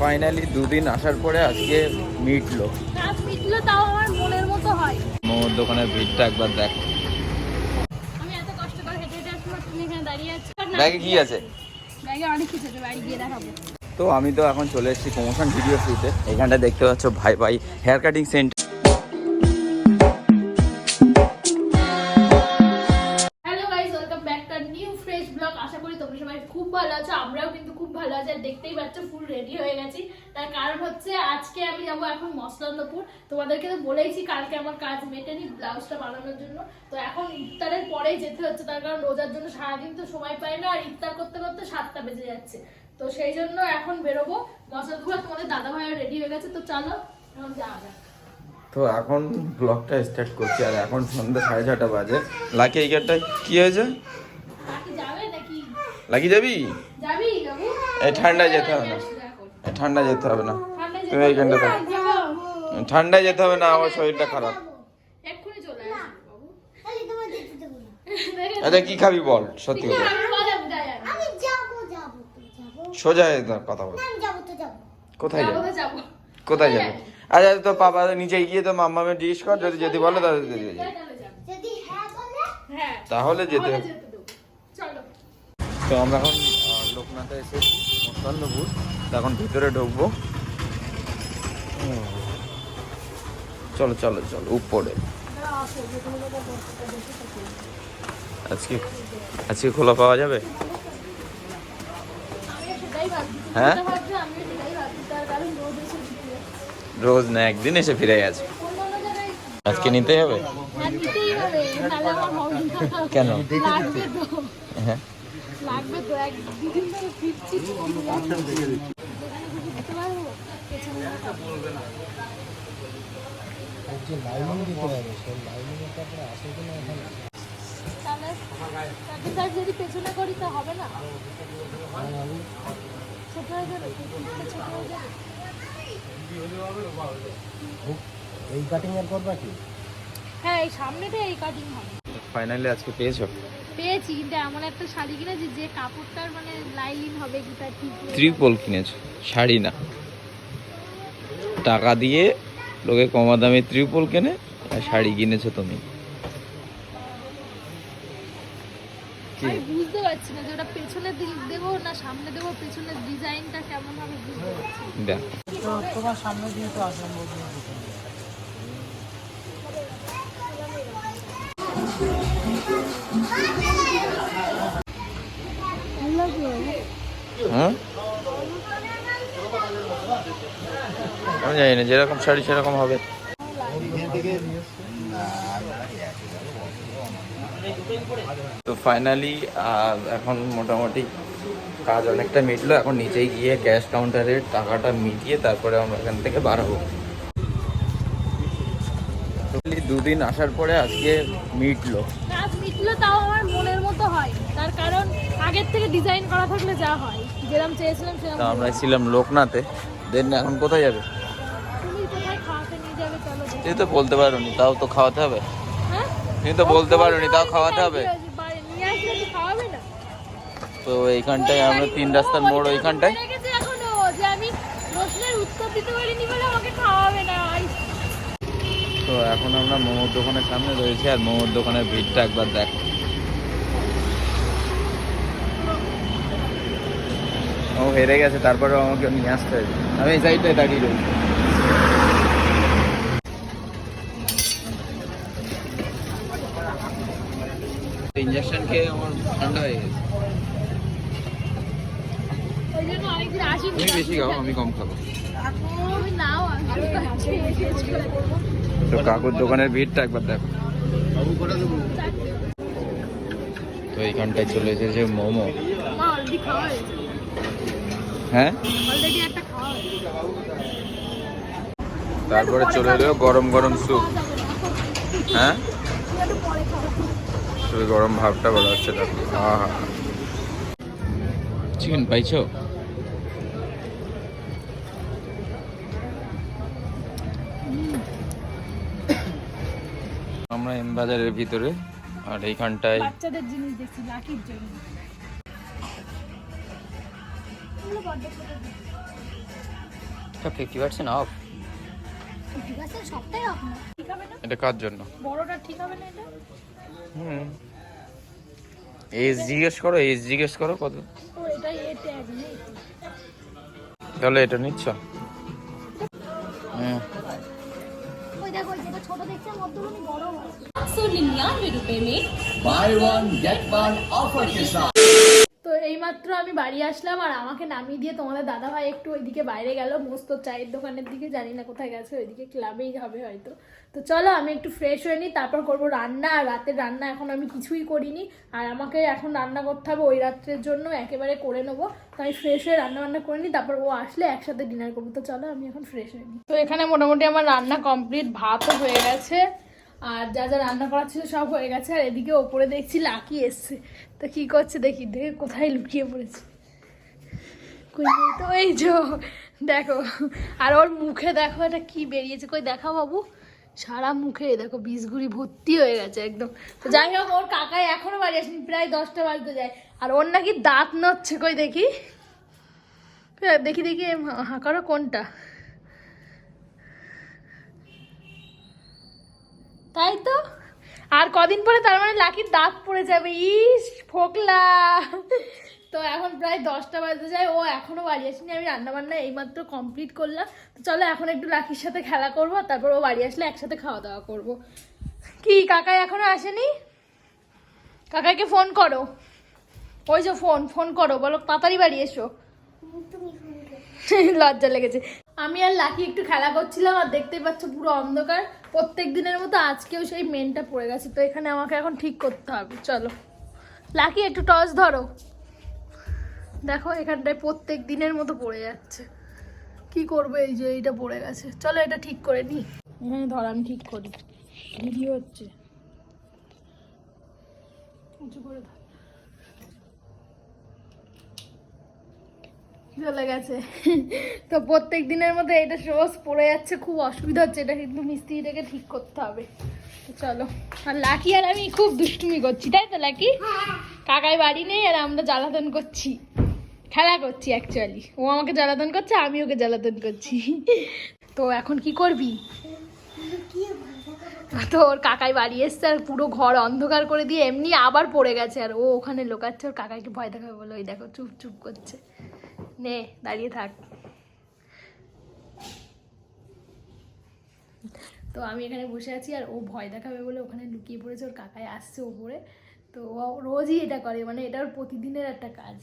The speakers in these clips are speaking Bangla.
ফাইনালি দুদিন আসার পরে আজকে মিটলো। মিটলো তাও আমার মনের মতো হয়। মোমোর দোকানের ভিড়টা একবার দেখ। আমি এত কষ্ট করে হেঁটে হেঁটে আসলাম তুমি এখানে দাঁড়িয়ে আছো। ব্যাগে কি আছে? ব্যাগে অনেক কিছু আছে বাড়ি গিয়ে দেখাবো। তো আমি তো এখন চলে এসেছি প্রমোশন ভিডিও শুতে এখানটা দেখতে পাচ্ছ ভাই ভাই হেয়ার কাটিং সেন্টার যাব এখন মসলান্দপুর তোমাদেরকে তো বলেইছি কালকে আমার কাজ মেটেনি ব্লাউজটা বানানোর জন্য। তো এখন ইফতারের পরেই যেতে হচ্ছে তার কারণ রোজার জন্য সারাদিন তো সময় পাই না আর ইফতার করতে করতে সাতটা বেজে যাচ্ছে। তো সেই জন্য এখন বেরোবো। মসলান্দপুর তোমাদের দাদা ভাইও রেডি হয়ে গেছে তো চলো এখন যাওয়া যাক। তো এখন ব্লগটা স্টার্ট করছি আর এখন সন্ধ্যা সাড়ে ছটা বাজে। লাকি এই গেটটা কি হয়েছে? লাকি যাবি এই ঠান্ডায় যেতে হবে না। ঠান্ডায় যেতে হবে না। তুমি এইখানটা থাক। যেতে ঠান্ডায় যেতে হবে না আমার শরীরটা খারাপ। বাবু। আচ্ছা কি খাবি বল সত্যি কথা। সোজা কথা বল। কোথায় যাব যাবে? কোথায় যাবে? আচ্ছা তো পাপা নিচে গিয়ে তো মাম্মামে জিজ্ঞেস কর যদি যদি বলে তাহলে যেতে। তাহলে হ্যাঁ বলে? হ্যাঁ। তাহলে যেতে তো আমরা এখন লোকনাথে এসেছি মস্তান্নপুর তো এখন ভিতরে ঢুকবো। চলো চলো চলো, উপরে আজকে আজকে খোলা পাওয়া যাবে হ্যাঁ? রোজ না, একদিন এসে ফিরে গেছে আজকে নিতে হবে। কেন? হ্যাঁ লাগবে তো এক দুদিন ধরে ফিরছি দোকানে কিছু দিতে পারব পেছনে যদি করি তো হবে না ছোট হয়ে যাবে ছোট হয়ে যাবে এই কাটিং এর করবা কি হ্যাঁ এই সামনেটা এই কাটিং হবে ফাইনালি আজকে পেয়েছ? পেয়েছি কিন্তু এমন একটা শাড়ি কিনেছি যে কাপড়টার মানে লাইন হবে ঠিক ত্রিপল কিনেছো শাড়ি না। টাকা দিয়ে লোকে কমা দামে ত্রিপল কেনে আর শাড়ি কিনেছো তুমি? আমি বুঝতে পারছি না যে ওটা পেছনের দিক দেবো না সামনে দেবো পেছনের ডিজাইনটা কেমন হবে বুঝতে পারছি দেখ। তোমার সামনে দিয়ে তো অসম্ভব আমি জানি না যেরকম শাড়ি সেরকম হবে। তো ফাইনালি এখন মোটামুটি কাজ অনেকটা মিটলো। এখন নিচেই গিয়ে ক্যাশ কাউন্টারের টাকাটা মিটিয়ে তারপরে আমরা এখান থেকে বাড়াবো দুদিন আসার পরে আজকে মিটলো। কাজ মিটলে তাও আমার মনের মতো হয়। তার কারণ আগের থেকে ডিজাইন করা থাকলে যা হয়। যেরকম চেয়েছিলাম সেরকম আমরা ছিলাম লোকনাথে। দেন এখন কোথায় যাবে? তুমি তো বলতে পারো নি তাও তো খাওয়াতে হবে। হ্যাঁ? তুমি তো বলতে পারো নি তাও খাওয়াতে হবে। না। তো এইখানটায় আমরা তিন রাস্তার মোড় ওইখানটায়? পারিনি তো এখন আমরা মোমোর দোকানের সামনে রয়েছি আর মোমোর দোকানের ভিড়টা একবার দেখো। ও হেরে গেছে তারপরেও আমাকে নিয়ে আসতে হবে আমি এই সাইডটায় দাঁড়িয়ে রয়েছি। ইঞ্জেকশন খেয়ে আমার ঠান্ডা হয়ে গেছে। তুমি বেশি খাও আমি কম খাব। তো কাকুর দোকানের ভিড়টা একবার দেখো। তো এইখানটায় চলে এসেছে মোমো। হ্যাঁ? তারপরে চলে এলো গরম গরম স্যুপ। হ্যাঁ? শুধু গরম ভাবটা বলা হচ্ছে চিকেন পাইছো? আমরা এম বাজারের ভিতরে আর এইখানটায় বাচ্চাদের জিনিস দেখছি লাকির জন্য। ফিফটি পার্সেন্ট অফ এটা কার জন্য? বড়টা ঠিক হবে না এটা? হুম। এজ জিজ্ঞেস করো এজ জিজ্ঞেস করো কত ও এটা এ ট্যাগ নেই তাহলে এটা নিচ্ছ হুম ওই দেখো ওই যেটা ছোট দেখছেন ওর তুলনায় বড় আছে सौ निन्यानवे रुपए में buy one get one offer के साथ তো এইমাত্র আমি বাড়ি আসলাম আর আমাকে নামিয়ে দিয়ে তোমাদের দাদা ভাই একটু ওইদিকে বাইরে গেল। মস্ত চায়ের দোকানের দিকে, জানি না কোথায় গেছে, ওইদিকে ক্লাবেই হবে হয়তো। তো চলো, আমি একটু ফ্রেশ হয়ে নিই, তারপর করব রান্না। আর রাতের রান্না এখন আমি কিছুই করিনি। আর আমাকে এখন রান্না করতে হবে ওই রাত্রের জন্য, একেবারে করে নেব। তো আমি ফ্রেশ হয়ে রান্না বান্না করে নিই, তারপর ও আসলে একসাথে ডিনার করব। তো চলো, আমি এখন ফ্রেশ হয়ে নিই। তো এখানে মোটামুটি আমার রান্না কমপ্লিট ভাতও হয়ে গেছে। আর যা যা রান্না করা ছিল সব হয়ে গেছে। আর এদিকে ওপরে দেখছি লাকি এসছে। তো কি করছে দেখি, দেখে কোথায় লুকিয়ে পড়েছে। তো? এই যে দেখো, আর ওর মুখে দেখো এটা কি বেরিয়েছে। কই দেখা বাবু, সারা মুখে দেখো বিষগুড়ি ভর্তি হয়ে গেছে একদম। তো যাই হোক, ওর কাকাই এখনও বাড়ি আসেনি, প্রায় দশটা বাজতে যায়। আর ওর নাকি দাঁত নচ্ছে কই দেখি। দেখি দেখি হাঁকারো কোনটা। তাই তো? আর কদিন পরে তার মানে লাকির দাঁত পড়ে যাবে। ইস ফোকলা। তো এখন প্রায় দশটা বাজতে যায় ও এখনও বাড়ি আসেনি। আমি রান্না বান্না এইমাত্র কমপ্লিট করলাম। তো চলো এখন একটু লাকির সাথে খেলা করব তারপর ও বাড়ি আসলে একসাথে খাওয়া দাওয়া করব। কি কাকাই এখনও আসেনি? কাকাইকে ফোন করো। ওই যে ফোন ফোন করো। বলো তাড়াতাড়ি বাড়ি এসো। লজ্জা লেগেছে। আমি আর লাকি একটু খেলা করছিলাম আর দেখতেই পাচ্ছ পুরো অন্ধকার। প্রত্যেক দিনের মতো আজকেও সেই মেনটা পড়ে গেছে, তো এখানে আমাকে এখন ঠিক করতে হবে। চলো। লাকি, একটু টর্চ ধরো। দেখো, এখানটায় প্রত্যেক দিনের মতো পড়ে যাচ্ছে। কি করব এই যে, এইটা পড়ে গেছে। চলো, এটা ঠিক করে নিই এখানে ধর, আমি ঠিক করি। ভিডিও হচ্ছে। উঁচু করে ধর। চলে গেছে। তো প্রত্যেক দিনের মধ্যে এটা রোজ পড়ে যাচ্ছে, খুব অসুবিধা হচ্ছে, এটা কিন্তু মিস্ত্রিটাকে ঠিক করতে হবে। চলো, আর লাকি আর আমি খুব দুষ্টুমি করছি, তাই তো লাকি? কাকাই বাড়ি নেই আর আমরা জ্বালাতন করছি। খেলা করছি অ্যাকচুয়ালি ও আমাকে জ্বালাতন করছে, আমি ওকে জ্বালাতন করছি। তো এখন কি করবি? তো ওর কাকাই বাড়ি এসছে আর পুরো ঘর অন্ধকার করে দিয়ে এমনি আবার পড়ে গেছে আর ও ওখানে লোকাচ্ছে, ওর কাকাইকে ভয় দেখাবে বলে, ওই দেখো চুপ চুপ করছে। নে, দাঁড়িয়ে থাক। তো আমি এখানে বসে আছি আর ও ভয় দেখাবে বলে ওখানে লুকিয়ে পড়েছে, ওর কাকাই আসছে ওপরে। তো ও রোজই এটা করে মানে এটা ওর প্রতিদিনের একটা কাজ।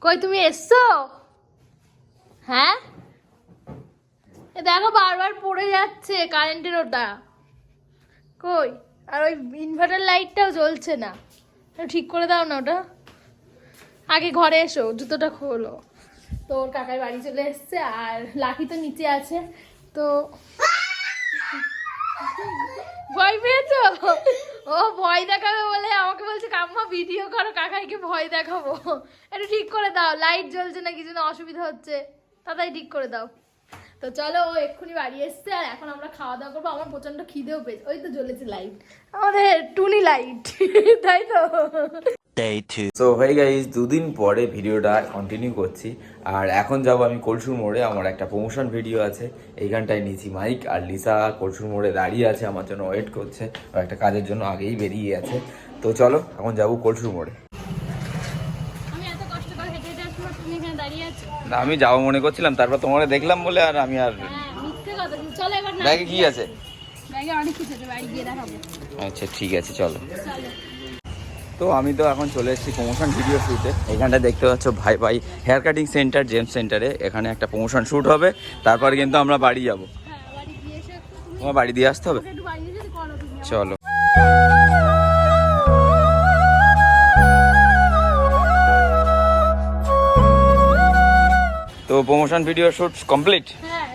কই, তুমি এসছো? হ্যাঁ? এ দেখো, বারবার পড়ে যাচ্ছে কারেন্টের ওটা। কই? আর ওই ইনভার্টার লাইটটাও জ্বলছে না। ঠিক করে দাও না ওটা। আগে ঘরে এসো, জুতোটা খোলো। তো ওর কাকাই বাড়ি চলে এসছে আর লাকি তো নিচে আছে, তো ভয় পেয়েছ? ও ভয় দেখাবে বলে আমাকে বলছে, কাম্মা ভিডিও করো, কাকাইকে ভয় দেখাবো। একটু ঠিক করে দাও লাইট জ্বলছে না কিছু না অসুবিধা হচ্ছে, তাড়াতাড়ি ঠিক করে দাও। তো চলো, ও এক্ষুনি বাড়ি এসছে আর এখন আমরা খাওয়া দাওয়া করব, আমার প্রচণ্ড খিদেও পেয়েছে। ওই তো জ্বলেছে লাইট আমাদের টুনি লাইট তাই তো? Day two. সো হয়ে গাইজ দুদিন পরে ভিডিওটা কন্টিনিউ করছি। আর এখন যাব আমি কলসুর মোড়ে আমার একটা প্রমোশন ভিডিও আছে। এইখানটায় নিয়েছি মাইক আর লিসা কলসুর মোড়ে দাঁড়িয়ে আছে আমার জন্য ওয়েট করছে। ও একটা কাজের জন্য আগেই বেরিয়ে আছে। তো চলো এখন যাব কলসুর মোড়ে। আমি এত কষ্ট করে হেঁটে হেঁটে আসব তুমি এখানে দাঁড়িয়ে আছো? না আমি যাব মনে করছিলাম তারপর তোমার দেখলাম বলে আর আমি আর হ্যাঁ মিথ্যে কথা কিন্তু চলো এবার না ব্যাগে কি আছে? ব্যাগে অনেক কিছু বাড়ি গিয়ে দেখাবো। আচ্ছা ঠিক আছে চলো। চলো। তো আমি তো এখন চলে এসেছি প্রমোশন ভিডিও শ্যুটে এখানটা দেখতে পাচ্ছ ভাই ভাই হেয়ার কাটিং সেন্টার জেমস সেন্টারে এখানে একটা প্রমোশন শ্যুট হবে, তারপর কিন্তু আমরা বাড়ি যাব। তোমার বাড়ি দিয়ে আসতে হবে? চলো। তো প্রমোশন ভিডিও শুট কমপ্লিট হ্যাঁ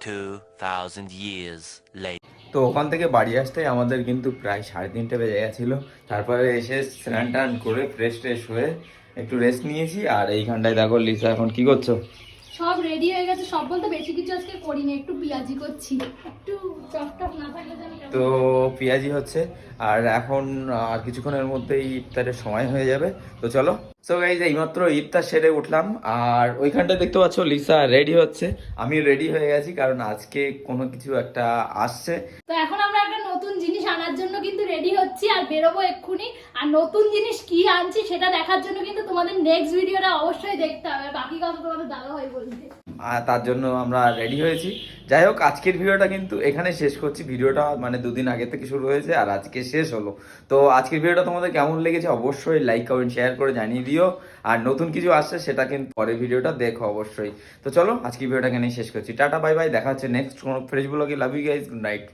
যেতে Two thousand years later. তো ওখান থেকে বাড়ি আসতে আমাদের কিন্তু প্রায় সাড়ে তিনটে বেজে গেছিল। তারপরে এসে স্নান টান করে ফ্রেশ ট্রেশ হয়ে একটু রেস্ট নিয়েছি। আর এইখানটায় দেখো লিসা এখন কি করছ? সব রেডি হয়ে গেছে। সব বলতে বেশি কিছু আজকে করিনি একটু পেঁয়াজি করছি। একটু চকটক না থাকলে তো পেঁয়াজি হচ্ছে আর এখন আর কিছুক্ষণের মধ্যেই ইফতারের সময় হয়ে যাবে। তো চলো। সো গাইজ এইমাত্র ইফতার সেরে উঠলাম আর ওইখানটা দেখতে পাচ্ছ লিসা রেডি হচ্ছে। আমি রেডি হয়ে গেছি কারণ আজকে কোনো কিছু একটা আসছে। তো এখন আমরা একটা নতুন জিনিস আনার জন্য কিন্তু রেডি হচ্ছি, আর বেরোবো এক্ষুনি। আর নতুন জিনিস কি আনছি সেটা দেখার জন্য কিন্তু তোমাদের নেক্সট ভিডিওটা অবশ্যই দেখতে হবে। বাকি কথা তোমাদের দাদা বলতে আর তার জন্য আমরা রেডি হয়েছি। যাই হোক, আজকের ভিডিওটা কিন্তু এখানে শেষ করছি। ভিডিওটা মানে দুদিন আগে থেকে শুরু হয়েছে, আর আজকে শেষ হলো। তো আজকের ভিডিওটা তোমাদের কেমন লেগেছে অবশ্যই লাইক কমেন্ট শেয়ার করে জানিয়ে দিও। আর নতুন কিছু আসছে, সেটা কিন্তু পরের ভিডিওটা দেখো অবশ্যই। তো চলো, আজকের ভিডিওটা এখানেই শেষ করছি। টাটা বাই বাই দেখা হচ্ছে নেক্সট ফ্রেশ ব্লগে love you guys good night